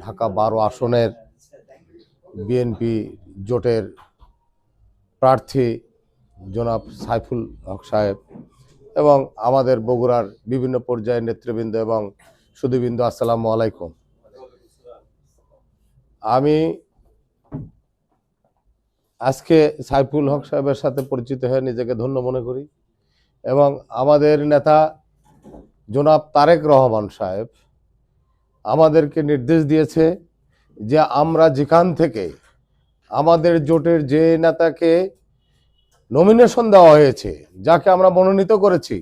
ঢাকা বারো আসনের বিএনপি জোটের প্রার্থী জনাব সাইফুল হক সাহেব এবং আমাদের বগুড়ার বিভিন্ন পর্যায়ের নেতৃবৃন্দ এবং সুদীবৃন্দ আসসালামু আলাইকুম। আমি আজকে সাইফুল হক সাহেবের সাথে পরিচিত হয়ে নিজেকে ধন্য মনে করি এবং আমাদের নেতা জনাব তারেক রহমান সাহেব আমাদেরকে নির্দেশ দিয়েছে যে আমরা যেখান থেকে আমাদের জোটের যে নেতাকে নমিনেশন দেওয়া হয়েছে, যাকে আমরা মনোনীত করেছি,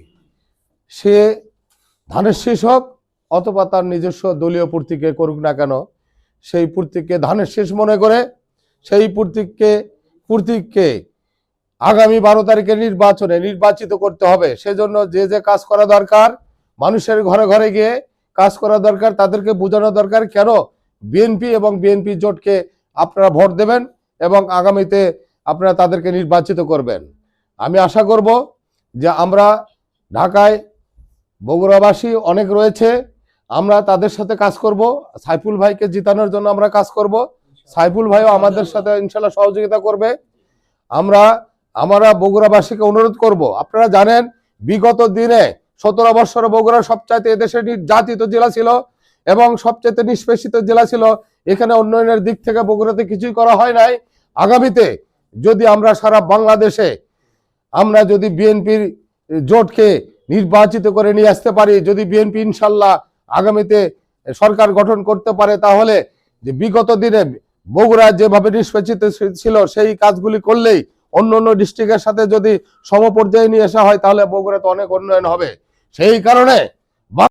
সে ধানের শীষ হোক অথবা তার নিজস্ব দলীয় প্রতীকে করুক না কেন, সেই প্রতীককে ধানের শেষ মনে করে, সেই প্রতীককে প্রতীককে আগামী বারো তারিখে নির্বাচনে নির্বাচিত করতে হবে। সেজন্য যে যে কাজ করা দরকার, মানুষের ঘরে ঘরে গিয়ে কাজ করা দরকার, তাদেরকে বোঝানো দরকার কেন বিএনপি এবং বিএনপি জোটকে আপনারা ভোট দেবেন এবং আগামীতে আপনারা তাদেরকে নির্বাচিত করবেন। আমি আশা করব যে আমরা ঢাকায় বগুড়াবাসী অনেক রয়েছে, আমরা তাদের সাথে কাজ করব, সাইফুল ভাইকে জিতানোর জন্য আমরা কাজ করব, সাইফুল ভাইও আমাদের সাথে ইনশাল্লাহ সহযোগিতা করবে। আমরা আমরা বগুড়াবাসীকে অনুরোধ করব, আপনারা জানেন বিগত দিনে সতেরো বৎসর বগুড়া সবচাইতে এদেশের নির্যাতিত জেলা ছিল এবং সবচাইতে নিষ্পেষিত জেলা ছিল। এখানে উন্নয়নের দিক থেকে বগুড়াতে কিছুই করা হয় নাই। আগামীতে যদি আমরা সারা বাংলাদেশে আমরা যদি বিএনপির জোটকে নির্বাচিত করে নিয়ে আসতে পারি, যদি বিএনপি ইনশাল্লাহ আগামীতে সরকার গঠন করতে পারে, তাহলে যে বিগত দিনে বগুড়া যেভাবে নিষ্পেষিত ছিল, সেই কাজগুলি করলেই অন্য অন্য ডিস্ট্রিক্টের সাথে যদি সমপর্যায়ে নিয়ে আসা হয়, তাহলে বগুড়াতে অনেক উন্নয়ন হবে। সেই কারণে